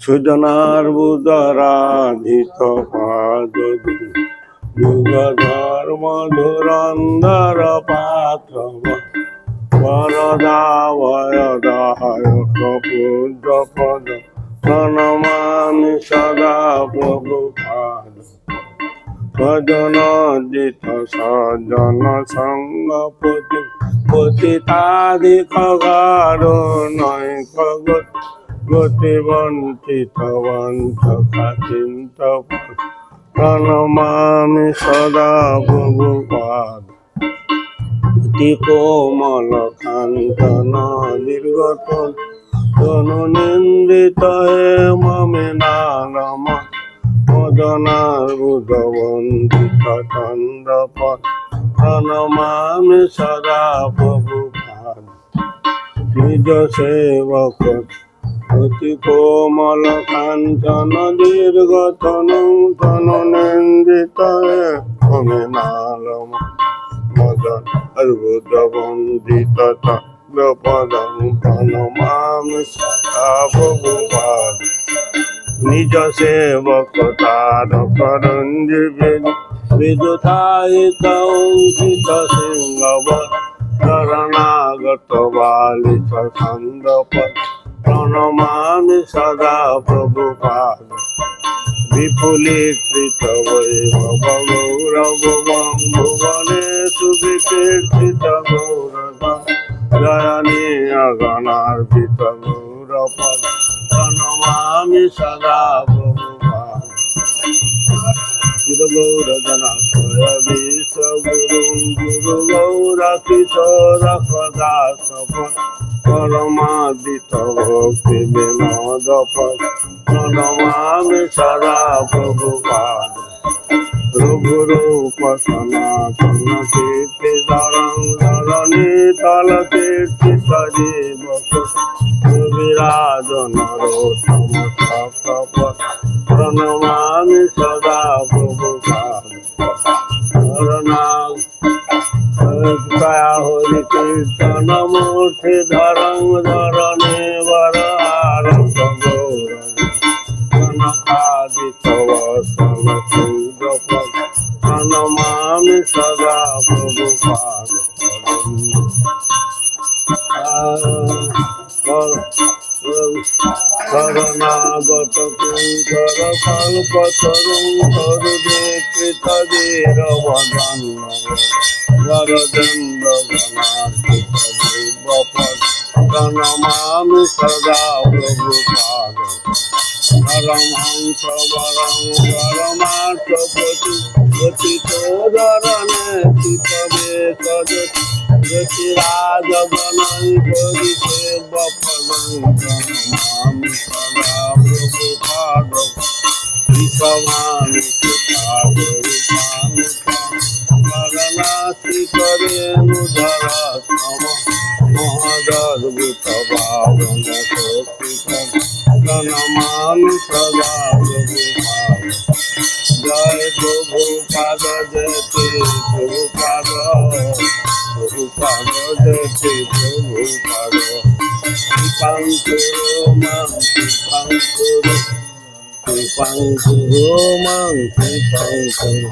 সুজনার পাদ যুগ ধর্ম ধুরন্ধর পাত্র বরদা পূজ্য পদ প্রণমামি সদা প্রভু পাদ ভজন জিত সজন সঙ্গ গত গতি বঞ্চিত বঞ্চ প্রণমামি সদা প্রভু পাদ অতি কোমল কান্তন তনুনিন্দিত হে মমে নারম মদনার বুধবন্দিত চন্দ্রপ প্রণমামি সদা প্রভু পাদ নিজ সেবক অতি কোমল কাঞ্চন দীর্ঘতন তনুনিন্দিত নারম মদন অর্বুদ বন্দিত নিজ সেবক তার করঞ্জীবী বিদুতায়িত অঙ্কিত সিংহব শরণাগত বালিত প্রণমামি সদা প্রভুপাদ বিপুলীকৃত বৈভব গৌরব ভুবনে সুবিকীর্তিত গৌরব। জয়নী অগণার্পিত গৌরপদ প্রণমামি সদা প্রভুপাদ চির গৌর জনাশয় বিশ্ব গুরু গুরু গৌর, কিশোর, সদা সফল। পরমাদিত ভক্তি বিনোদ প্রণমামি সদা প্রভুপাদ। রঘুরূপ সনাতন কীর্তি ধরং ধরণী তল কীর্তি সজীবক বিরাজ নরোত্তম সকপদ প্রণমামি সদা কীর্তন মূর্তি ধরং ধরণে প্রণমামি সদা প্রভু পাদ। बत कुंकर फल पतरु कर दे कृत दे रवगन वरदन रघनाथ बपत प्रणमामि सदा प्रभु पाद परमहंस वरं परमार्थ प्रति पतितोदरणे चितवे तदति गतिराजवनं करिते बपनं प्रणमामि सदा সদা প্রভু পাদ বিশ্বমানি সুখাগরিকামি করণাসি করে নুধর সম মহদর্ভূত ভাবন শক্তি প্রণমামি সদা প্রভু পাদ জয় প্রভু পাদ জয়তে প্রভু পাদ প্রভু পাদ জয়তে